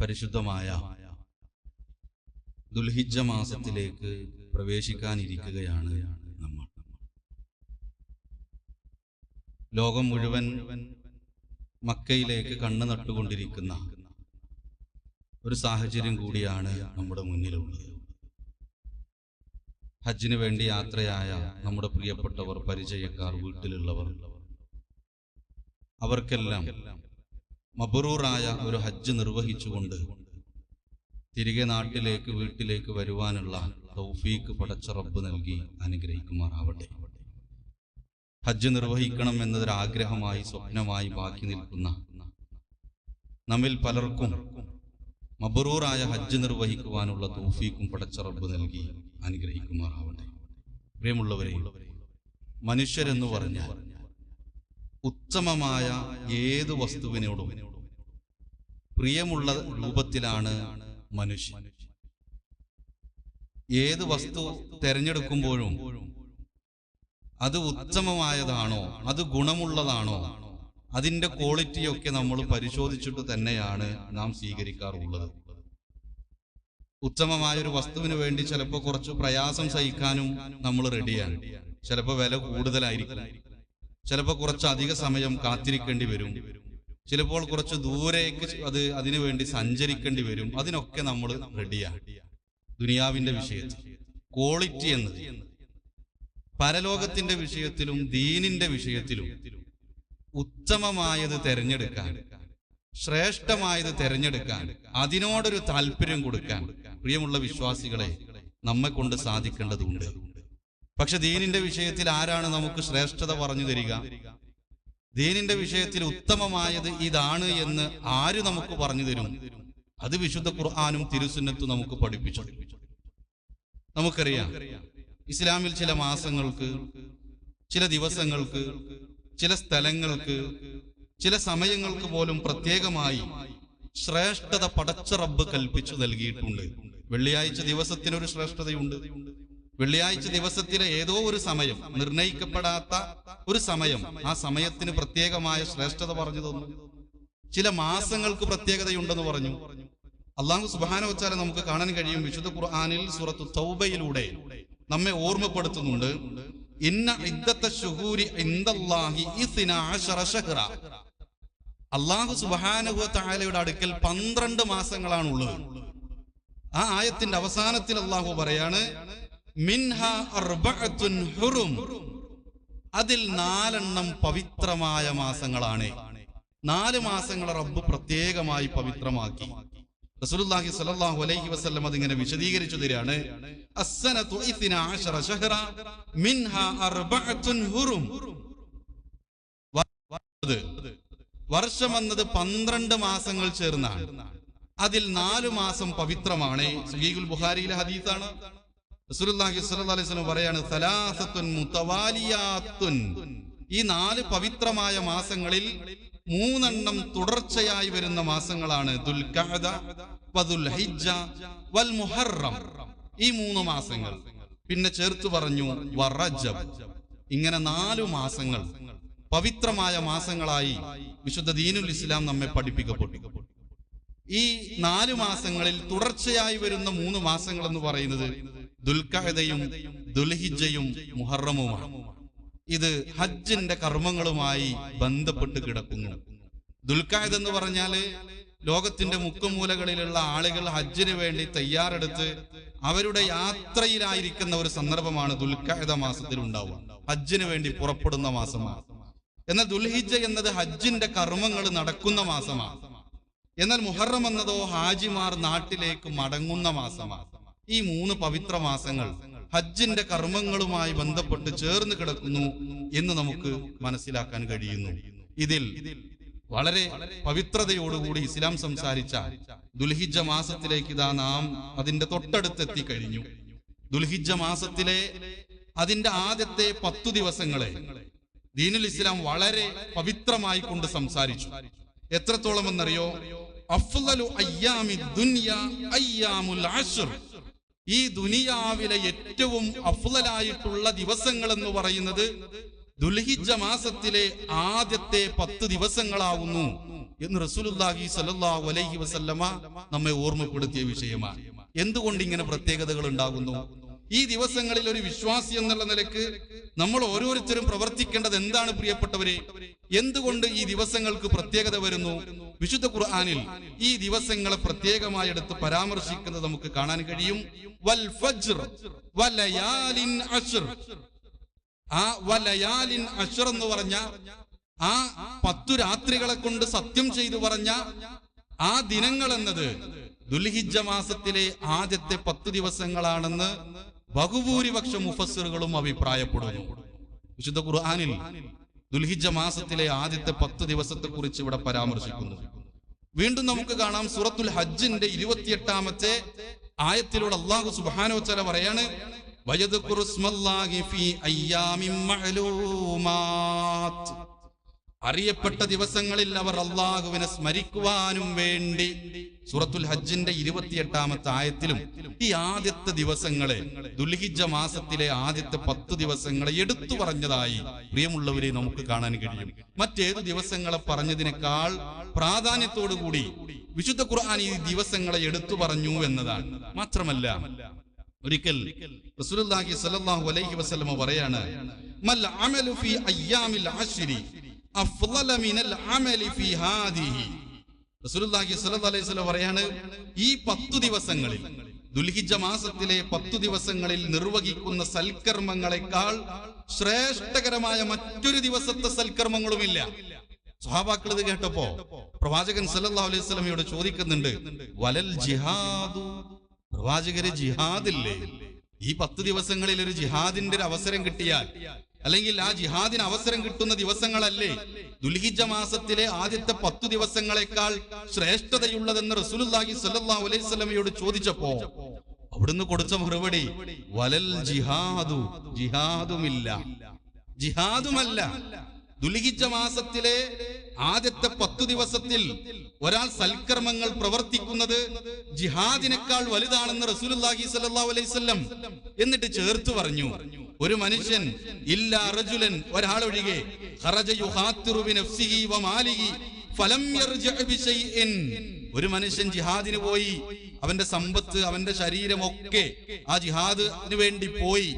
പരിശുദ്ധമായ ദുൽഹിജ മാസത്തിലേക്ക് പ്രവേശിക്കാനിരിക്കുകയാണ് നമ്മൾ. ലോകം മുഴുവൻ മക്കയിലേക്ക് കണ്ണു നട്ടുകൊണ്ടിരിക്കുന്ന ഒരു സാഹചര്യം കൂടിയാണ് നമ്മുടെ മുന്നിലുള്ളത്. ഹജ്ജിന് വേണ്ടി യാത്രയായ നമ്മുടെ പ്രിയപ്പെട്ടവർ പരിചയക്കാർ വീട്ടിലുള്ളവർ അവർക്കെല്ലാം മബറൂറായ ഒരു ഹജ്ജ് നിർവഹിച്ചുകൊണ്ട് തിരികെ നാട്ടിലേക്ക് വീട്ടിലേക്ക് വരുവാനുള്ള തൗഫീക്ക് പടച്ച റബ്ബ് നൽകി അനുഗ്രഹിക്കുമാറാവട്ടെ. ഹജ്ജ് നിർവഹിക്കണം എന്നതൊരാഗ്രഹമായി സ്വപ്നമായി ബാക്കി നിൽക്കുന്ന നമ്മിൽ പലർക്കും മബറൂറായ ഹജ്ജ് നിർവഹിക്കുവാനുള്ള തൗഫീക്കും പടച്ച റബ്ബ് നൽകി അനുഗ്രഹിക്കുമാറാവട്ടെ. പ്രിയമുള്ളവരെ മനുഷ്യരെന്ന് പറഞ്ഞാൽ ഉത്തമമായ ഏത് വസ്തുവിനോടും പ്രിയമുള്ള രൂപത്തിലാണ് മനുഷ്യൻ. ഏത് വസ്തു തിരഞ്ഞെടുക്കുമ്പോഴും അത് ഉത്തമമായതാണോ അത് ഗുണമുള്ളതാണോ അതിന്റെ ക്വാളിറ്റിയൊക്കെ നമ്മൾ പരിശോധിച്ചിട്ട് തന്നെയാണ് നാം സ്വീകരിക്കാറുള്ളത്. ഉത്തമമായ ഒരു വസ്തുവിന് വേണ്ടി ചിലപ്പോൾ കുറച്ച് പ്രയാസം സഹിക്കാനും നമ്മൾ റെഡിയാണ് ചിലപ്പോൾ വില കൂടുതലായിരിക്കും. ചിലപ്പോൾ കുറച്ച് അധിക സമയം കാത്തിരിക്കേണ്ടി വരും. ചിലപ്പോൾ കുറച്ച് ദൂരേക്ക് അത് അതിനു വേണ്ടി സഞ്ചരിക്കേണ്ടി വരും. അതിനൊക്കെ നമ്മൾ റെഡിയാണ് ദുനിയാവിന്റെ വിഷയത്തിൽ. ക്വാളിറ്റി എന്നത്. പരലോകത്തിന്റെ വിഷയത്തിലും ദീനിന്റെ വിഷയത്തിലും ഉത്തമമായത് തെരഞ്ഞെടുക്കാൻ ശ്രേഷ്ഠമായത് തെരഞ്ഞെടുക്കാൻ അതിനോടൊരു താല്പര്യം കൊടുക്കാൻ പ്രിയമുള്ള വിശ്വാസികളെ നമ്മെ കൊണ്ട് സാധിക്കേണ്ടതുണ്ട്. പക്ഷെ ദീനിന്റെ വിഷയത്തിൽ ആരാണ് നമുക്ക് ശ്രേഷ്ഠത പറഞ്ഞു തരിക? ദീനിന്റെ വിഷയത്തിൽ ഉത്തമമായത് ഇതാണ് എന്ന് ആര് നമുക്ക് പറഞ്ഞു തരും? അത് വിശുദ്ധ ഖുർആാനും തിരുസുന്നത്തും നമുക്ക് പഠിപ്പിച്ചു. നമുക്കറിയാം ഇസ്ലാമിൽ ചില മാസങ്ങൾക്ക് ചില ദിവസങ്ങൾക്ക് ചില സ്ഥലങ്ങൾക്ക് ചില സമയങ്ങൾക്ക് പോലും പ്രത്യേകമായി ശ്രേഷ്ഠത പടച്ച റബ്ബ് കൽപ്പിച്ചു നൽകിയിട്ടുണ്ട്. വെള്ളിയാഴ്ച ദിവസത്തിനൊരു ശ്രേഷ്ഠതയുണ്ട്. വെള്ളിയാഴ്ച ദിവസത്തിലെ ഏതോ ഒരു സമയം നിർണയിക്കപ്പെടാത്ത ഒരു സമയം ആ സമയത്തിന് പ്രത്യേകമായ ശ്രേഷ്ഠത പറഞ്ഞു തന്നു. ചില മാസങ്ങൾക്ക് പ്രത്യേകതയുണ്ടെന്ന് പറഞ്ഞു. അള്ളാഹു സുബാന വച്ചാലെ നമുക്ക് കാണാൻ കഴിയും. വിശുദ്ധ ഖുർആാനിൽ സുറത്ത് തൗബയിലൂടെ നമ്മെ ഓർമ്മപ്പെടുത്തുന്നുണ്ട്. ഇന്ന ഇദ്ദത്തെ അള്ളാഹു സുബാനുഹു അടുക്കൽ പന്ത്രണ്ട് മാസങ്ങളാണുള്ളത്. ആ ആയത്തിന്റെ അവസാനത്തിൽ അള്ളാഹു പറയാണ് മിൻഹ അർബഅത്തുൻ ഹുറും. അതിൽ നാലെണ്ണം പവിത്രമായ മാസങ്ങളാണ്. നാല് മാസങ്ങൾ റബ്ബ് പ്രത്യേകമായി പവിത്രമാക്കി. റസൂലുള്ളാഹി സ്വല്ലല്ലാഹു അലൈഹി വസല്ലം അതിങ്ങനെ വിശദീകരിച്ചു തരികയാണ്. അസ്സനതു ഇസ്ന അശറ ശഹ്റ മിൻഹ അർബഅത്തുൻ ഹുറും. വർഷം എന്നത് പന്ത്രണ്ട് മാസങ്ങൾ ചേർന്നാണ്. അതിൽ നാലു മാസം പവിത്രമാണ്. സുഹീഖുൽ ബുഖാരിയിലെ ഹദീസാണ്. റസൂലുള്ളാഹി സ്വല്ലല്ലാഹി അലൈഹി വസല്ലം പറയാണ് മുതവാലിയാത്തുൻ. ഈ നാല് പവിത്രമായ മാസങ്ങളിൽ മൂന്നെണ്ണം തുടർച്ചയായി വരുന്ന മാസങ്ങളാണ് ദുൽഖഅദ ഈ മൂന്ന് മാസങ്ങൾ. പിന്നെ ചേർത്ത് പറഞ്ഞു വറജബ്. ഇങ്ങനെ നാലു മാസങ്ങൾ പവിത്രമായ മാസങ്ങളായി വിശുദ്ധ ദീനുൽ ഇസ്ലാം നമ്മെ പഠിപ്പിക്കപ്പെട്ടു. ഈ നാല് മാസങ്ങളിൽ തുടർച്ചയായി വരുന്ന മൂന്ന് മാസങ്ങൾ എന്ന് പറയുന്നത് ദുൽഖഅദയും ദുൽഹിജയും മുഹറമുമാണ്. ഇത് ഹജ്ജിന്റെ കർമ്മങ്ങളുമായി ബന്ധപ്പെട്ട് കിടക്കുന്നു. ദുൽഖായത് എന്ന് പറഞ്ഞാൽ ലോകത്തിന്റെ മുക്കുമൂലകളിലുള്ള ആളുകൾ ഹജ്ജിന് വേണ്ടി തയ്യാറെടുത്ത് അവരുടെ യാത്രയിലായിരിക്കുന്ന ഒരു സന്ദർഭമാണ് ദുൽഖായത മാസത്തിൽ ഉണ്ടാവുക ഹജ്ജിന് വേണ്ടി പുറപ്പെടുന്ന മാസമാണ്. എന്നാൽ ദുൽഹിജ എന്നത് ഹജ്ജിന്റെ കർമ്മങ്ങൾ നടക്കുന്ന മാസമാണ്. എന്നാൽ മുഹറം എന്നതോ ഹാജിമാർ നാട്ടിലേക്ക് മടങ്ങുന്ന മാസമാണ്. ഈ മൂന്ന് പവിത്ര മാസങ്ങൾ ഹജ്ജിന്റെ കർമ്മങ്ങളുമായി ബന്ധപ്പെട്ട് ചേർന്ന് കിടക്കുന്നു എന്ന് നമുക്ക് മനസ്സിലാക്കാൻ കഴിയുന്നു. ഇതിൽ വളരെ പവിത്രതയോടുകൂടി ഇസ്ലാം സംസാരിച്ച ദുൽഹിജ മാസത്തിലേക്ക് ഇതാ നാം അതിന്റെ തൊട്ടടുത്തെത്തി എത്തിക്കഴിഞ്ഞു ദുൽഹിജ മാസത്തിലെ അതിന്റെ ആദ്യത്തെ പത്തു ദിവസങ്ങളെ ദീനുൽ ഇസ്ലാം വളരെ പവിത്രമായി കൊണ്ട് സംസാരിച്ചു. എത്രത്തോളം എന്നറിയോ അഫ്ലു അയ്യാമി ദുനിയ അയ്യാമുൽ അശ്ർ. ഈ ദുനിയാവിലെ ഏറ്റവും അഫ്ലലായിട്ടുള്ള ദിവസങ്ങൾ എന്ന് പറയുന്നത് ദുൽഹിജ മാസത്തിലെ ആദ്യത്തെ പത്ത് ദിവസങ്ങളാവുന്നു എന്ന് റസൂലുള്ളാഹി സ്വല്ലല്ലാഹു അലൈഹി വസല്ലമ നമ്മെ ഓർമ്മപ്പെടുത്തിയ വിഷയമാണ്. എന്തുകൊണ്ട് ഇങ്ങനെ പ്രത്യേകതകൾ ഉണ്ടാകുന്നു? ഈ ദിവസങ്ങളിൽ ഒരു വിശ്വാസി എന്നുള്ള നിലയ്ക്ക് നമ്മൾ ഓരോരുത്തരും പ്രവർത്തിക്കേണ്ടത് എന്താണ് പ്രിയപ്പെട്ടവരെ? എന്തുകൊണ്ട് ഈ ദിവസങ്ങൾക്ക് പ്രത്യേകത വരുന്നു? വിശുദ്ധ ഖുർആാനിൽ ഈ ദിവസങ്ങളെ പ്രത്യേകമായി എടുത്ത് പരാമർശിക്കുന്നത് നമുക്ക് കാണാൻ കഴിയും. വൽ ഫജ്ർ വലയാലിൻ അശ്ർ. ആ വലയാലിൻ അശ്ർ എന്ന് പറഞ്ഞ ആ പത്തു രാത്രികളെ കൊണ്ട് സത്യം ചെയ്തു പറഞ്ഞ ആ ദിനങ്ങൾ എന്നത് ദുൽഹിജ മാസത്തിലെ ആദ്യത്തെ പത്ത് ദിവസങ്ങളാണെന്ന് ബഹുഭൂരിപക്ഷ മുഫസ്സിറുകളും അഭിപ്രായപ്പെടുന്നു. വിശുദ്ധ ഖുർആനിൽ ദുൽഹിജ്ജ മാസത്തിലെ ആദ്യത്തെ പത്ത് ദിവസത്തെ കുറിച്ച് ഇവിടെ പരാമർശിക്കുന്നു. വീണ്ടും നമുക്ക് കാണാം സൂറത്തുൽ ഹജ്ജിന്റെ ഇരുപത്തിയെട്ടാമത്തെ ആയത്തിലൂടെ അള്ളാഹു സുബ്ഹാനഹു ചല പറയാണ് വയദ്കുറു അറിയപ്പെട്ട ദിവസങ്ങളിൽ അവർ അള്ളാഹുവിനെ സ്മരിക്കുവാനും വേണ്ടി സൂറത്തുൽ ഹജ്ജിന്റെ ഇരുപത്തിയെട്ടാമത്തെ ആയത്തിലും ഈ ആദ്യത്തെ ദിവസങ്ങളെ ദുൽഹിജ മാസത്തിലെ ആദ്യത്തെ പത്ത് ദിവസങ്ങളെ എടുത്തു പറഞ്ഞതായി പ്രിയമുള്ളവരെ നമുക്ക് കാണാൻ കഴിയും. മറ്റേത് ദിവസങ്ങളെ പറഞ്ഞതിനേക്കാൾ പ്രാധാന്യത്തോടു കൂടി വിശുദ്ധ ഖുർആൻ ഈ ദിവസങ്ങളെ എടുത്തു പറഞ്ഞു എന്നതാണ്. മാത്രമല്ല ഒരിക്കൽ റസൂലുള്ളാഹി സ്വല്ലല്ലാഹു അലൈഹി വസല്ലമ പറയാണ് മൽ അമലു ഫീ അയ്യാമിൽ അശ്രി പറയാണ് ഈ പത്തു ദിവസങ്ങളിൽ ദുൽഹിജ്ജ മാസത്തിലെ പത്തു ദിവസങ്ങളിൽ നിർവഹിക്കുന്ന സൽക്കർമ്മങ്ങളെക്കാൾ ശ്രേഷ്ഠകരമായ മറ്റൊരു ദിവസത്തെ സൽക്കർമ്മങ്ങളുമില്ല. സ്വഹാബാക്കൾ ഇത് കേട്ടപ്പോ പ്രവാചകൻ സല്ലല്ലാഹു അലൈഹി ചോദിക്കുന്നുണ്ട് വലൽ ജിഹാദു? പ്രവാചകര് ജിഹാദില്ലേ? ഈ പത്ത് ദിവസങ്ങളിൽ ഒരു ജിഹാദിന്റെ ഒരു അവസരം കിട്ടിയാൽ അല്ലെങ്കിൽ ആ ജിഹാദിന് അവസരം കിട്ടുന്ന ദിവസങ്ങളല്ലേ? ദുൽഹിജ മാസത്തിലെ ആദ്യത്തെ പത്തു ദിവസങ്ങളെക്കാൾ ശ്രേഷ്ഠതയുള്ളതെന്ന് റസൂലുള്ളാഹി സ്വല്ലല്ലാഹു അലൈഹി വസല്ലമയോട് ചോദിച്ചപ്പോ അവിടുന്ന് കൊടുത്ത മറുപടി വലൽ ജിഹാദു ജിഹാദുമില്ല. ജിഹാദുമല്ല. ദുലിഹിജ മാസത്തിലെ ആദ്യത്തെ പത്തു ദിവസത്തിൽ ഒരാൾ സൽക്കർമ്മങ്ങൾ പ്രവർത്തിക്കുന്നത് ജിഹാദിനേക്കാൾ വലുതാണെന്ന് സ്വല്ലല്ലാഹു അലൈഹി വസല്ലം എന്നിട്ട് ചേർത്ത് പറഞ്ഞു. ഒരു മനുഷ്യൻ ഇല്ല റജുലൻ ഒരാളൊഴികെ ഒരു മനുഷ്യൻ ജിഹാദിന് പോയി അവന്റെ സമ്പത്ത് അവന്റെ ശരീരം ഒക്കെ ആ ജിഹാദിന് വേണ്ടി പോയി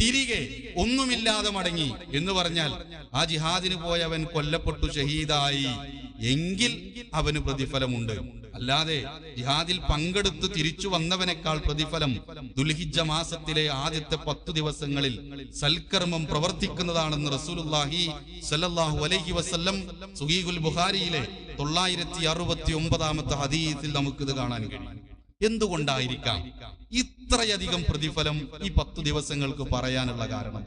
തിരികെ ഒന്നുമില്ലാതെ മടങ്ങി എന്ന് പറഞ്ഞാൽ ആ ജിഹാദിന് പോയി അവൻ കൊല്ലപ്പെട്ടു ഷഹീദായി. എങ്കിൽ അവന് പ്രതിഫലമുണ്ട്. അല്ലാതെ ജിഹാദിൽ പങ്കെടുത്ത് തിരിച്ചു വന്നവനേക്കാൾ പ്രതിഫലം ദുൽഹിജ മാസത്തിലെ ആദ്യത്തെ പത്തു ദിവസങ്ങളിൽ സൽക്കർമ്മം പ്രവർത്തിക്കുന്നതാണെന്ന് റസൂലുള്ളാഹി സല്ലല്ലാഹു അലൈഹി വസല്ലം സുഹീഖുൽ ബുഖാരിയിലെ തൊള്ളായിരത്തി അറുപത്തി ഒമ്പതാമത്തെ ഹദീസിൽ നമുക്കിത് കാണാൻ കഴിയും. എന്തുകൊണ്ടായിരിക്കാം ഇത്രയധികം പ്രതിഫലം ഈ പത്തു ദിവസങ്ങൾക്ക് പറയാനുള്ള കാരണം?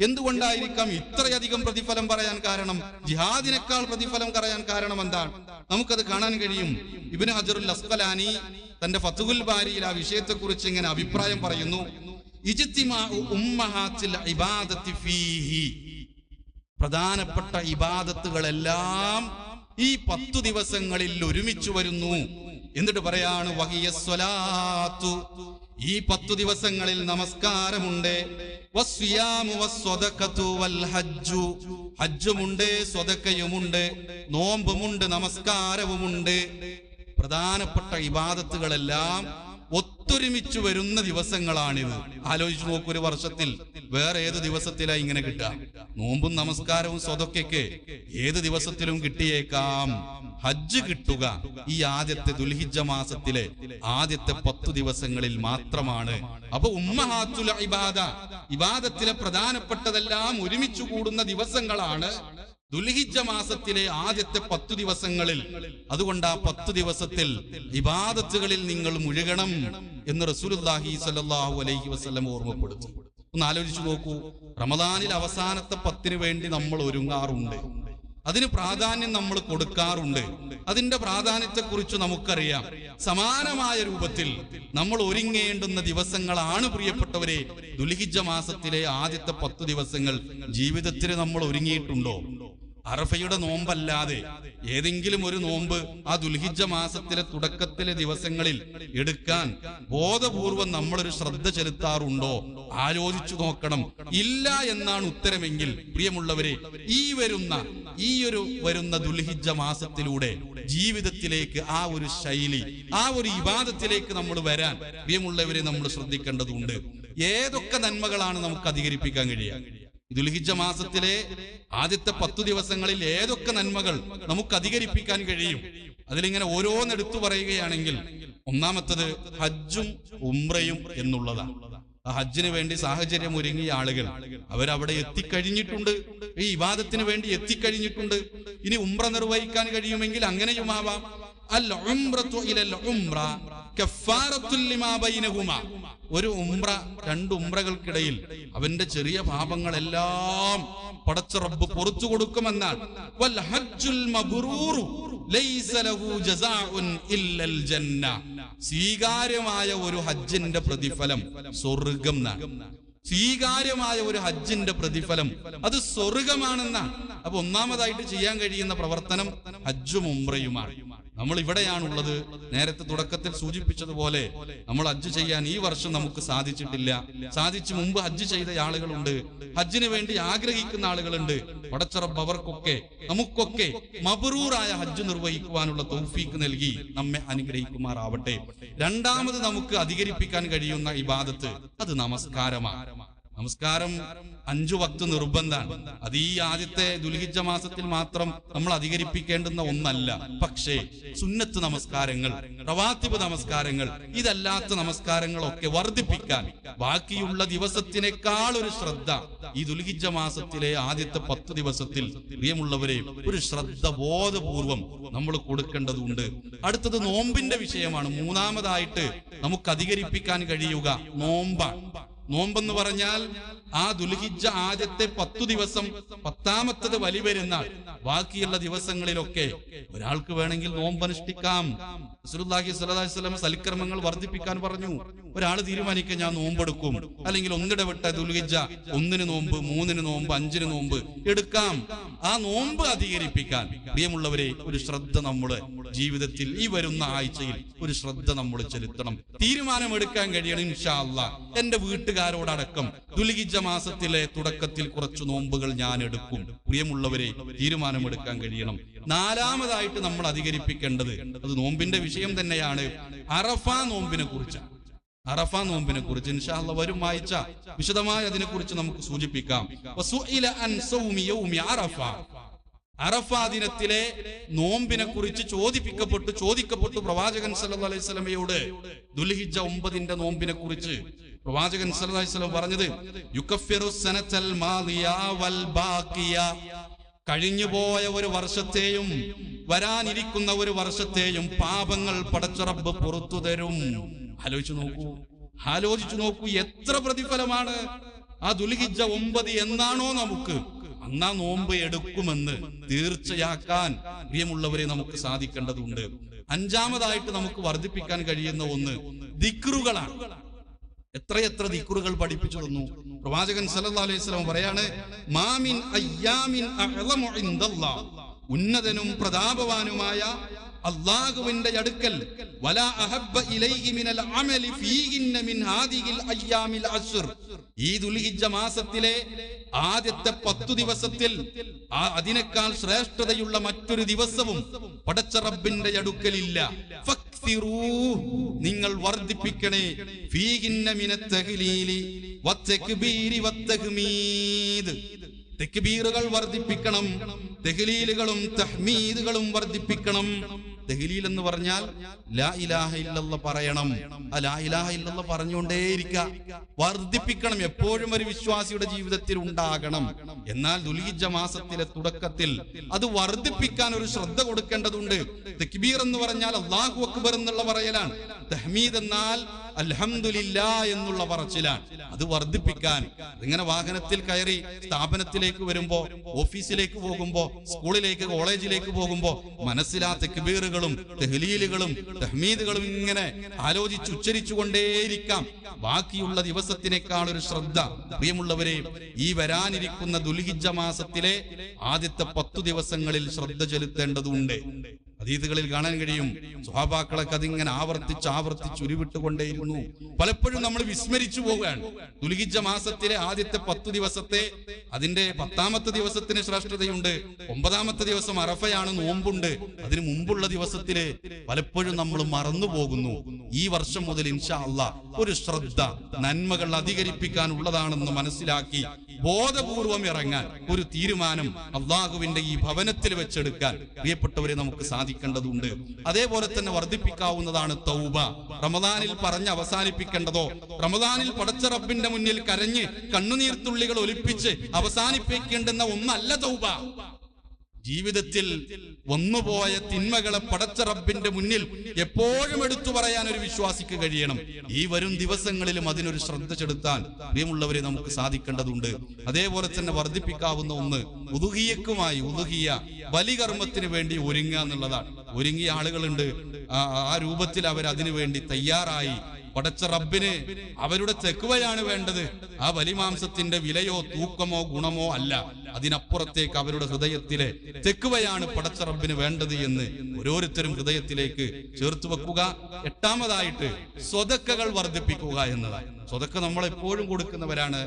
എന്തുകൊണ്ടായിരിക്കാം ഇത്രയധികം പ്രതിഫലം പറയാൻ കാരണം? ജിഹാദിനേക്കാൾ പ്രതിഫലം പറയാൻ കാരണം എന്താണ്? നമുക്കത് കാണാൻ കഴിയും. ഇബിന് ഹജറുൽ അസ്ബലാനി തന്റെ ഫത്തുഹുൽ ബാരിയിൽ ആ വിഷയത്തെക്കുറിച്ച് ഇങ്ങനെ അഭിപ്രായം പറയുന്നു. പ്രധാനപ്പെട്ട ഇബാദത്തുകളെല്ലാം ഈ പത്തു ദിവസങ്ങളിൽ ഒരുമിച്ച് വരുന്നു. എന്നിട്ട് പറയാണ് വഹിയ ഈ പത്തു ദിവസങ്ങളിൽ നമസ്കാരമുണ്ട്. ഹജ്ജുമുണ്ട് സ്വതക്കയുമുണ്ട് നോമ്പുമുണ്ട് നമസ്കാരവുമുണ്ട്. പ്രധാനപ്പെട്ട ഇബാദത്തുകളെല്ലാം ഒത്തൊരുമിച്ച് വരുന്ന ദിവസങ്ങളാണിത്. ആലോചിച്ച് നോക്കൂ ഒരു വർഷത്തിൽ വേറെ ഏത് ദിവസത്തിലാ ഇങ്ങനെ കിട്ടുക? നോമ്പും നമസ്കാരവും സ്വതൊക്കെ ഏത് ദിവസത്തിലും കിട്ടിയേക്കാം. ഹജ്ജ് കിട്ടുക ഈ ആദ്യത്തെ ദുൽഹിജ മാസത്തിലെ ആദ്യത്തെ പത്തു ദിവസങ്ങളിൽ മാത്രമാണ്. അപ്പൊ ഉമ്മഹാത്തുൽ ഇബാദ ഇബാദത്തിലെ പ്രധാനപ്പെട്ടതെല്ലാം ഒരുമിച്ച് കൂടുന്ന ദിവസങ്ങളാണ് ദുൽഹിജ്ജ മാസത്തിലെ ആദ്യത്തെ പത്തു ദിവസങ്ങളിൽ അതുകൊണ്ട് ആ പത്തു ദിവസത്തിൽ ഇബാദത്തുകളിൽ നിങ്ങൾ മുഴുകണം എന്ന് റസൂലുല്ലാഹി സല്ലല്ലാഹു അലൈഹി വസല്ലം ഓർമ്മപ്പെടുത്തി. ഒന്ന് ആലോചിച്ചു നോക്കൂ റമദാനിൽ അവസാനത്തെ പത്തിന് വേണ്ടി നമ്മൾ ഒരുങ്ങാറുണ്ട്. അതിന് പ്രാധാന്യം നമ്മൾ കൊടുക്കാറുണ്ട്. അതിന്റെ പ്രാധാന്യത്തെക്കുറിച്ച് നമുക്കറിയാം. സമാനമായ രൂപത്തിൽ നമ്മൾ ഒരുങ്ങേണ്ടുന്ന ദിവസങ്ങളാണ് പ്രിയപ്പെട്ടവരെ. ദുലിഹിജ മാസത്തിലെ ആദ്യത്തെ പത്ത് ദിവസങ്ങൾ ജീവിതത്തിൽ നമ്മൾ ഒരുങ്ങിയിട്ടുണ്ടോ? അറഫയുടെ നോമ്പല്ലാതെ ഏതെങ്കിലും ഒരു നോമ്പ് ആ ദുൽഹിജ മാസത്തിലെ തുടക്കത്തിലെ ദിവസങ്ങളിൽ എടുക്കാൻ ബോധപൂർവം നമ്മളൊരു ശ്രദ്ധ ചെലുത്താറുണ്ടോ? ആലോചിച്ചു നോക്കണം. ഇല്ല എന്നാണ് ഉത്തരമെങ്കിൽ പ്രിയമുള്ളവരെ ഈ വരുന്ന ഈ ഒരു വരുന്ന ദുൽഹിജ മാസത്തിലൂടെ ജീവിതത്തിലേക്ക് ആ ഒരു ശൈലി ആ ഒരു ഇബാദത്തിലേക്ക് നമ്മൾ വരാൻ പ്രിയമുള്ളവരെ നമ്മൾ ശ്രദ്ധിക്കേണ്ടതുണ്ട്. ഏതൊക്കെ നന്മകളാണ് നമുക്ക് അധികരിപ്പിക്കാൻ കഴിയുക? ദുൽഹിജ മാസത്തിലെ ആദ്യത്തെ പത്തു ദിവസങ്ങളിൽ ഏതൊക്കെ നന്മകൾ നമുക്ക് അധികരിപ്പിക്കാൻ കഴിയും? അതിലിങ്ങനെ ഓരോന്നെടുത്തു പറയുകയാണെങ്കിൽ ഒന്നാമത്തത് ഹജ്ജും ഉംറയും എന്നുള്ളതാണ്. ഹജ്ജിന് വേണ്ടി സാഹചര്യം ഒരുങ്ങിയ ആളുകൾ. അവരവിടെ എത്തിക്കഴിഞ്ഞിട്ടുണ്ട്. ഈ വിവാദത്തിന് വേണ്ടി എത്തിക്കഴിഞ്ഞിട്ടുണ്ട്. ഇനി ഉംറ നിർവഹിക്കാൻ കഴിയുമെങ്കിൽ അങ്ങനെയുമാവാം. ഒരു ഉംറ രണ്ട് ഉംറകൾക്കിടയിൽ അവന്റെ ചെറിയ പാപങ്ങളെല്ലാം പടച്ച റബ്ബ് പുറത്തു കൊടുക്കുമെന്നാണ്. സ്വീകാര്യമായ ഒരു ഹജ്ജിന്റെ പ്രതിഫലം സ്വർഗം സ്വീകാര്യമായ ഒരു ഹജ്ജിന്റെ പ്രതിഫലം അത് സ്വർഗമാണെന്നാണ്. അപ്പൊ ഒന്നാമതായിട്ട് ചെയ്യാൻ കഴിയുന്ന പ്രവർത്തനം ഹജ്ജും ഉംറയുമാണ്. നമ്മൾ ഇവിടെയാണുള്ളത് നേരത്തെ തുടക്കത്തിൽ സൂചിപ്പിച്ചതുപോലെ നമ്മൾ ഹജ്ജ് ചെയ്യാൻ ഈ വർഷം നമുക്ക് സാധിച്ചിട്ടില്ല. സാധിച്ചു മുമ്പ് ഹജ്ജ് ചെയ്ത ആളുകളുണ്ട്. ഹജ്ജിന് വേണ്ടി ആഗ്രഹിക്കുന്ന ആളുകളുണ്ട്. പടച്ചറബ് അവർക്കൊക്കെ നമുക്കൊക്കെ മബറൂറായ ഹജ്ജ് നിർവഹിക്കുവാനുള്ള തൗഫീക്ക് നൽകി നമ്മെ അനുഗ്രഹിക്കുമാറാവട്ടെ. രണ്ടാമത് നമുക്ക് അധികരിപ്പിക്കാൻ കഴിയുന്ന ഇബാദത്ത് അത് നമസ്കാരമാണ്. നമസ്കാരം അഞ്ചു വക്ത് നിർബന്ധാണ് അത് ഈ ആദ്യത്തെ ദുൽഹിജ മാസത്തിൽ മാത്രം നമ്മൾ അധികരിപ്പിക്കേണ്ടുന്ന ഒന്നല്ല. പക്ഷേ സുന്നത്ത് നമസ്കാരങ്ങൾ റവാത്തിബ് നമസ്കാരങ്ങൾ ഇതല്ലാത്ത നമസ്കാരങ്ങളൊക്കെ വർദ്ധിപ്പിക്കാൻ ബാക്കിയുള്ള ദിവസത്തിനേക്കാൾ ഒരു ശ്രദ്ധ ഈ ദുൽഹിജ മാസത്തിലെ ആദ്യത്തെ പത്ത് ദിവസത്തിൽ പ്രിയമുള്ളവരെ ഒരു ശ്രദ്ധ ബോധപൂർവം നമ്മൾ കൊടുക്കേണ്ടതുണ്ട്. അടുത്തത് നോമ്പിന്റെ വിഷയമാണ്. മൂന്നാമതായിട്ട് നമുക്ക് അധികരിപ്പിക്കാൻ കഴിയുക നോമ്പാണ്. നോമ്പെന്ന് പറഞ്ഞാൽ ആ ദുൽഹിജ ആദ്യത്തെ പത്തു ദിവസം പത്താമത്തത് വലി പെരുന്നാൾ. ബാക്കിയുള്ള ദിവസങ്ങളിലൊക്കെ ഒരാൾക്ക് വേണമെങ്കിൽ നോമ്പ് അനുഷ്ഠിക്കാം. റസൂലുള്ളാഹി സ്വല്ലല്ലാഹി അലൈഹി വസല്ലം സൽക്കർമ്മങ്ങൾ വർദ്ധിപ്പിക്കാൻ പറഞ്ഞു. ഒരാൾ തീരുമാനിക്കുക ഞാൻ നോമ്പെടുക്കും. അല്ലെങ്കിൽ ഒന്നിടവിട്ട ദുൽഹിജ ഒന്നിന് നോമ്പ് മൂന്നിന് നോമ്പ് അഞ്ചിന് നോമ്പ് എടുക്കാം. ആ നോമ്പ് അധികരിപ്പിക്കാൻ പ്രിയമുള്ളവരെ ഒരു ശ്രദ്ധ നമ്മുടെ ജീവിതത്തിൽ ഈ വരുന്ന ആഴ്ചയിൽ ഒരു ശ്രദ്ധ നമ്മൾ ചെലുത്തണം. തീരുമാനമെടുക്കാൻ കഴിയണം ഇൻഷാ അല്ലാ എന്റെ വീട്ടുകാരോടടക്കം ദുൽഹിജ മാസത്തിലെ തുടക്കത്തിൽ കുറച്ച് നോമ്പുകൾ ഞാൻ എടുക്കും പ്രിയമുള്ളവരെ തീരുമാനമെടുക്കാൻ കഴിയണം. നാലാമതായിട്ട് നമ്മൾ അധികരിപ്പിക്കേണ്ടത് അത് നോമ്പിന്റെ വിഷയം തന്നെയാണ്. അറഫ നോമ്പിനെ കുറിച്ച് അറഫ നോമ്പിനെ കുറിച്ച് ഇൻഷാല്ല വരും വായിച്ച വിശദമായി അതിനെ കുറിച്ച് നമുക്ക് സൂചിപ്പിക്കാം. അറഫ. ദിനത്തിലെ നോമ്പിനെ കുറിച്ച് ചോദിപ്പിക്കപ്പെട്ടു ചോദിക്കപ്പെട്ടു പ്രവാചകൻ സല്ലു അലൈഹി സ്വലമയോട് ദുൽഹിജ ഒമ്പതിന്റെ നോമ്പിനെ കുറിച്ച്. പ്രവാചകൻ പറഞ്ഞത് യുകഫിറു സനതൽ മാദിയ വൽ കഴിഞ്ഞുപോയ ഒരു വർഷത്തെയും വരാനിരിക്കുന്ന ഒരു വർഷത്തെയും പാപങ്ങൾ പടച്ചുറപ്പ് പുറത്തു തരും. ആലോചിച്ചു നോക്കൂ. ആലോചിച്ചു നോക്കൂ എത്ര പ്രതിഫലമാണ്. ആ ദുൽഹിജ്ജ ഒമ്പത് എന്നാണോ നമുക്ക്? അന്നാ നോമ്പ് എടുക്കുമെന്ന് തീർച്ചയാക്കാൻ പ്രിയമുള്ളവരെ നമുക്ക് സാധിക്കേണ്ടതുണ്ട്. അഞ്ചാമതായിട്ട് നമുക്ക് വർദ്ധിപ്പിക്കാൻ കഴിയുന്ന ഒന്ന് ദിക്റുകളാണ്. എത്രയെത്ര ദിക്കുറുകൾ പഠിപ്പിച്ചു തന്നു? പ്രവാചകൻ സല്ലല്ലാഹു അലൈഹി വസല്ലം പറയാണ് മാമിൻ അയ്യാമിൻ ഇൻദല്ലാഹ്. ഉന്നതനും പ്രതാപവാനുമായ അള്ളാഹുവിന്റെ അടുക്കൽ ഈ മാസത്തിലെ ആദ്യത്തെ പത്തു ദിവസത്തിൽ അതിനേക്കാൾ ശ്രേഷ്ഠതയുള്ള മറ്റൊരു ദിവസവും പടച്ച റബ്ബിന്റെ അടുക്കലില്ല. നിങ്ങൾ വർദ്ധിപ്പിക്കണേ. തെക്ബീറുകൾ വർദ്ധിപ്പിക്കണം തെഹ്ലീലുകളും തഹ്മീദുകളും വർദ്ധിപ്പിക്കണം. തെഹ്ലീൽ എന്ന് പറഞ്ഞാൽ ലാ ഇലാഹ ഇല്ലല്ല പറയണം. ആ ലാ ഇലാഹ ഇല്ലല്ല പറഞ്ഞുകൊണ്ടേയിരിക്കുക വർദ്ധിപ്പിക്കണം എപ്പോഴും ഒരു വിശ്വാസിയുടെ ജീവിതത്തിൽ ഉണ്ടാകണം. എന്നാൽ ദുലീജ മാസത്തിലെ തുടക്കത്തിൽ അത് വർദ്ധിപ്പിക്കാൻ ഒരു ശ്രദ്ധ കൊടുക്കേണ്ടതുണ്ട്. തെക്ബീർ എന്ന് പറഞ്ഞാൽ അള്ളാഹു അക്ബർ എന്നുള്ള പറയലാണ്. തഹ്മീദ് എന്നാൽ അൽഹംദുലില്ലാ എന്നുള്ള പറച്ചിലാണ്. അത് വർദ്ധിപ്പിക്കാൻ. ഇങ്ങനെ വാഹനത്തിൽ കയറി സ്ഥാപനത്തിലേക്ക് വരുമ്പോ ഓഫീസിലേക്ക് പോകുമ്പോ സ്കൂളിലേക്ക് കോളേജിലേക്ക് പോകുമ്പോ മനസ്സിലാ തെക്ബീറുകളും തെഹ്ലീലുകളും തഹ്മീദുകളും ഇങ്ങനെ ആലോചിച്ച് ഉച്ചരിച്ചു കൊണ്ടേയിരിക്കാം ബാക്കിയുള്ള ദിവസത്തിനേക്കാൾ ഒരു ശ്രദ്ധ പ്രിയമുള്ളവരെ ഈ വരാനിരിക്കുന്ന ദുൽഹിജ മാസത്തിലെ ആദ്യത്തെ പത്തു ദിവസങ്ങളിൽ ശ്രദ്ധ ചെലുത്തേണ്ടതുണ്ട്. അതീതുകളിൽ കാണാൻ കഴിയും. സ്വഭാവാക്കളൊക്കെ അതിങ്ങനെ ആവർത്തിച്ച് ആവർത്തിച്ച് ഉരുവിട്ടുകൊണ്ടേയിരുന്നു. പലപ്പോഴും നമ്മൾ വിസ്മരിച്ചു പോവുകയാണ്. ദുൽഹിജ മാസത്തിലെ ആദ്യത്തെ പത്ത് ദിവസത്തെ അതിന്റെ പത്താമത്തെ ദിവസത്തിന് ശ്രേഷ്ഠതയുണ്ട്. ഒമ്പതാമത്തെ ദിവസം അറഫയാണ് നോമ്പുണ്ട്. അതിന് മുമ്പുള്ള ദിവസത്തിൽ പലപ്പോഴും നമ്മൾ മറന്നു പോകുന്നു. ഈ വർഷം മുതൽ ഇൻഷാ അല്ല ഒരു ശ്രദ്ധ നന്മകൾ അധികരിപ്പിക്കാൻ ഉള്ളതാണെന്ന് മനസ്സിലാക്കി ബോധപൂർവം ഇറങ്ങാൻ ഒരു തീരുമാനം അള്ളാഹുവിന്റെ ഈ ഭവനത്തിൽ വെച്ചെടുക്കാൻ. പ്രിയപ്പെട്ടവരെ നമുക്ക് സാധിക്കേണ്ടതുണ്ട് അതേപോലെ തന്നെ വർദ്ധിപ്പിക്കാവുന്നതാണ് തൗബ. റമദാനിൽ പറഞ്ഞ് അവസാനിപ്പിക്കേണ്ടതോ? റമദാനിൽ പടച്ച റബ്ബിന്റെ മുന്നിൽ കരഞ്ഞ് കണ്ണുനീർത്തുള്ളികൾ ഒലിപ്പിച്ച് അവസാനിപ്പിക്കേണ്ടുന്ന ഒന്നല്ല തൗബ. ജീവിതത്തിൽ വന്നുപോയ തിന്മകളെ പടച്ച റബ്ബിന്റെ മുന്നിൽ എപ്പോഴും എടുത്തു പറയാൻ ഒരു വിശ്വാസിക്ക് കഴിയണം. ഈ വരും ദിവസങ്ങളിലും അതിനൊരു ശ്രദ്ധ ചെലുത്താൻ പ്രിയമുള്ളവരെ നമുക്ക് സാധിക്കേണ്ടതുണ്ട്. അതേപോലെ തന്നെ വർദ്ധിപ്പിക്കാവുന്ന ഒന്ന് ഉതുകിയക്കുമായി ഉതുകിയ ബലികർമ്മത്തിന് വേണ്ടി ഒരുങ്ങുക എന്നുള്ളതാണ്. ഒരുങ്ങിയ ആളുകളുണ്ട്. ആ രൂപത്തിൽ അവർ അതിനു വേണ്ടി തയ്യാറായി പടച്ച റബ്ബിന് അവരുടെ തെക്കുവയാണ് വേണ്ടത്. ആ വലിമാംസത്തിന്റെ വിലയോ തൂക്കമോ ഗുണമോ അല്ല. അതിനപ്പുറത്തേക്ക് അവരുടെ ഹൃദയത്തിലെ തെക്കുവയാണ് പടച്ച റബ്ബിന് വേണ്ടത് എന്ന് ഓരോരുത്തരും ഹൃദയത്തിലേക്ക് ചേർത്ത് വെക്കുക. എട്ടാമതായിട്ട് സ്വതക്കകൾ വർദ്ധിപ്പിക്കുക എന്നതാണ്. സ്വതക്ക നമ്മൾ എപ്പോഴും കൊടുക്കുന്നവരാണ്.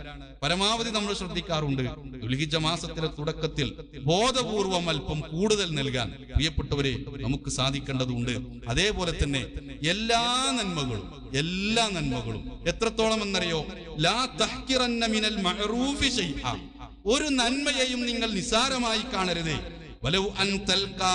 പരമാവധി നമ്മൾ ശ്രദ്ധിക്കാറുണ്ട്. ദുൽഹിജ മാസത്തിലെ തുടക്കത്തിൽ ബോധപൂർവം അല്പം കൂടുതൽ നൽകാൻ പ്രിയപ്പെട്ടവരെ നമുക്ക് സാധിക്കേണ്ടതുണ്ട്. അതേപോലെ തന്നെ എല്ലാ നന്മകളും എല്ലാ നന്മകളും. എത്രത്തോളം എന്നറിയോ ലാ തഹ്കിറന്ന മിനൽ മഹറൂഫി. ഒരു നന്മയെയും നിങ്ങൾ നിസാരമായി കാണരുതേ. വലൗ അൻ തൽഖാ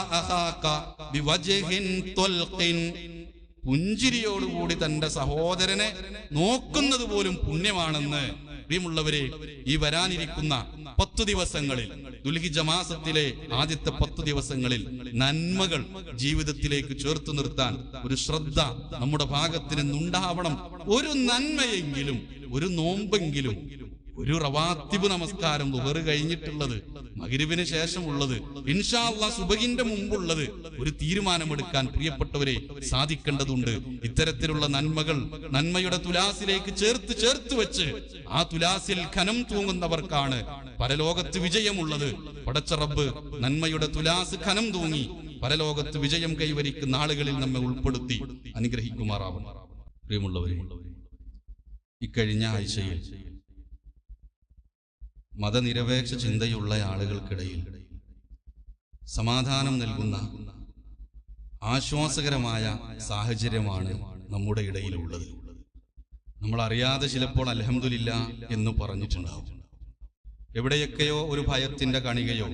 പുഞ്ചിരിയോടുകൂടി തന്റെ സഹോദരനെ നോക്കുന്നത് പോലും പുണ്യമാണെന്ന് പ്രിയമുള്ളവരെ ഈ വരാനിരിക്കുന്ന പത്തു ദിവസങ്ങളിൽ ദുൽഹിജ മാസത്തിലെ ആദ്യത്തെ പത്തു ദിവസങ്ങളിൽ നന്മകൾ ജീവിതത്തിലേക്ക് ചേർത്തു നിർത്താൻ ഒരു ശ്രദ്ധ നമ്മുടെ ഭാഗത്തിന് നിന്നുണ്ടാവണം. ഒരു നന്മയെങ്കിലും ഒരു നോമ്പെങ്കിലും ഒരു റവാത്തിബ് നമസ്കാരം ദുഹറ് കഴിഞ്ഞിട്ടുള്ളത് മകരിവിന് ശേഷമുള്ളത്. ഇൻഷാ അള്ളാ സുബഹിന്റെ മുമ്പുള്ളത് ഒരു തീരുമാനമെടുക്കാൻ പ്രിയപ്പെട്ടവരെ സാധിക്കേണ്ടതുണ്ട്. ഇത്തരത്തിലുള്ള നന്മകൾ നന്മയുടെ തുലാസിലേക്ക് ചേർത്ത് ചേർത്ത് വെച്ച് ആ തുലാസിൽ ഖനം തൂങ്ങുന്നവർക്കാണ് പരലോകത്ത് വിജയമുള്ളത്. പടച്ച റബ്ബ് നന്മയുടെ തുലാസ് ഖനം തൂങ്ങി പരലോകത്ത് വിജയം കൈവരിക്കുന്ന ആളുകളിൽ നമ്മെ ഉൾപ്പെടുത്തി അനുഗ്രഹിക്കുമാറാവണം. പ്രിയമുള്ളവരെ ഇക്കഴിഞ്ഞ ആഴ്ചയിൽ മതനിരപേക്ഷ ചിന്തയുള്ള ആളുകൾക്കിടയിൽ സമാധാനം നൽകുന്ന ആശ്വാസകരമായ സാഹചര്യമാണ് നമ്മുടെ ഇടയിലുള്ളത്. നമ്മൾ അറിയാതെ ചിലപ്പോൾ അലഹമില്ല എന്ന് പറഞ്ഞിട്ടുണ്ടാവും. എവിടെയൊക്കെയോ ഒരു ഭയത്തിന്റെ കണികയോ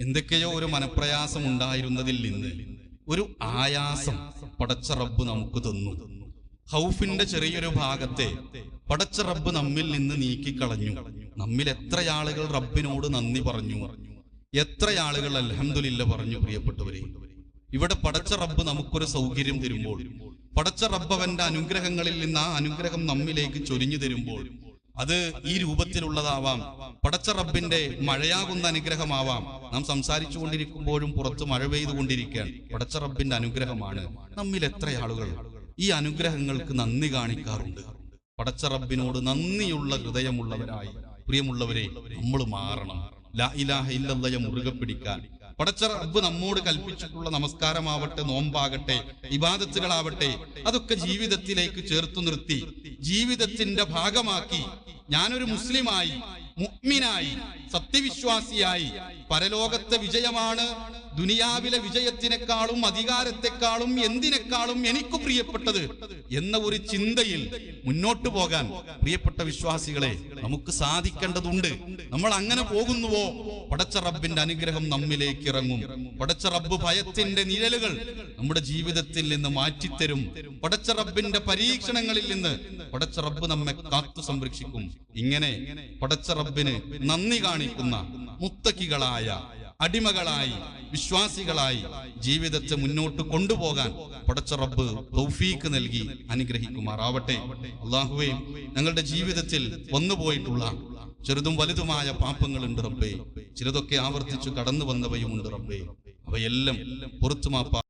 എന്തൊക്കെയോ ഒരു മനപ്രയാസം ഉണ്ടായിരുന്നതിൽ നിന്ന് ഒരു ആയാസം പടച്ച റബ്ബ് നമുക്ക് തന്നു. ഹൗഫിന്റെ ചെറിയൊരു ഭാഗത്തെ പടച്ച റബ്ബ് നമ്മിൽ നിന്ന് നീക്കിക്കളഞ്ഞു. നമ്മിൽ എത്ര ആളുകൾ റബ്ബിനോട് നന്ദി പറഞ്ഞു. എത്ര ആളുകൾ അലഹമില്ല പറഞ്ഞു പ്രിയപ്പെട്ടവരെ. ഇവിടെ പടച്ച റബ്ബ് നമുക്കൊരു സൗകര്യം തരുമ്പോൾ പടച്ച റബ്ബ് അവന്റെ അനുഗ്രഹങ്ങളിൽ നിന്ന് ആ അനുഗ്രഹം നമ്മിലേക്ക് ചൊരിഞ്ഞു തരുമ്പോൾ അത് ഈ രൂപത്തിലുള്ളതാവാം. പടച്ച റബ്ബിന്റെ മഴയാകുന്ന അനുഗ്രഹമാവാം. നാം സംസാരിച്ചു കൊണ്ടിരിക്കുമ്പോഴും പുറത്ത് മഴ പെയ്തുകൊണ്ടിരിക്കുകയാണ്. പടച്ച റബ്ബിന്റെ അനുഗ്രഹമാണ് നമ്മിൽ എത്ര ആളുകൾ ഈ അനുഗ്രഹങ്ങൾക്ക് നന്ദി കാണിക്കാറുണ്ട്. പടച്ച റബ്ബിനോട് നന്ദിയുള്ള ഹൃദയമുള്ളവരായി പ്രിയമുള്ളവരെ നമ്മൾ മാറണം. ലാ ഇലാഹ മുറുകെ പിടിക്കാൻ. പടച്ച റബ്ബ് നമ്മോട് കൽപ്പിച്ചിട്ടുള്ള നമസ്കാരമാവട്ടെ നോമ്പാകട്ടെ ഇബാദത്തുകളാവട്ടെ അതൊക്കെ ജീവിതത്തിലേക്ക് ചേർത്തു നിർത്തി ജീവിതത്തിന്റെ ഭാഗമാക്കി ഞാനൊരു മുസ്ലിമായി മുഹ്മിനായി സത്യവിശ്വാസിയായി പരലോകത്തെ വിജയമാണ് ദുനിയാവിലെ വിജയത്തിനേക്കാളും അധികാരത്തെക്കാളും എന്തിനേക്കാളും എനിക്ക് പ്രിയപ്പെട്ടത് എന്ന ഒരു ചിന്തയിൽ മുന്നോട്ട് പോകാൻ പ്രിയപ്പെട്ട വിശ്വാസികളെ നമുക്ക് സാധിക്കേണ്ടതുണ്ട്. നമ്മൾ അങ്ങനെ പോകുന്നുവോ? പടച്ച റബ്ബിന്റെ അനുഗ്രഹം നമ്മിലേക്ക് ഇറങ്ങും പടച്ച റബ്ബ് ഭയത്തിന്റെ നിഴലുകൾ നമ്മുടെ ജീവിതത്തിൽ നിന്ന് മാറ്റിത്തരും. പടച്ച റബ്ബിന്റെ പരീക്ഷണങ്ങളിൽ നിന്ന് പടച്ച റബ്ബ് നമ്മെ കാത്തു സംരക്ഷിക്കും. ഇങ്ങനെ പടച്ച റബ്ബിന് നന്ദി കാണിക്കുന്ന മുത്തക്കികളായ അടിമകളായി വിശ്വാസികളായി ജീവിതത്തെ മുന്നോട്ട് കൊണ്ടുപോകാൻ പടച്ച റബ്ബ് തൗഫീക്ക് നൽകി അനുഗ്രഹിക്കുമാറാവട്ടെ. അള്ളാഹുവേ ഞങ്ങളുടെ ജീവിതത്തിൽ വന്നുപോയിട്ടുള്ള ചെറുതും വലുതുമായ പാപങ്ങളുണ്ട് റബ്ബേ. ചിലതൊക്കെ ആവർത്തിച്ചു കടന്നു വന്നവയുമുണ്ട് റബ്ബേ. അവയെല്ലാം പുറത്തുമാപ്പാ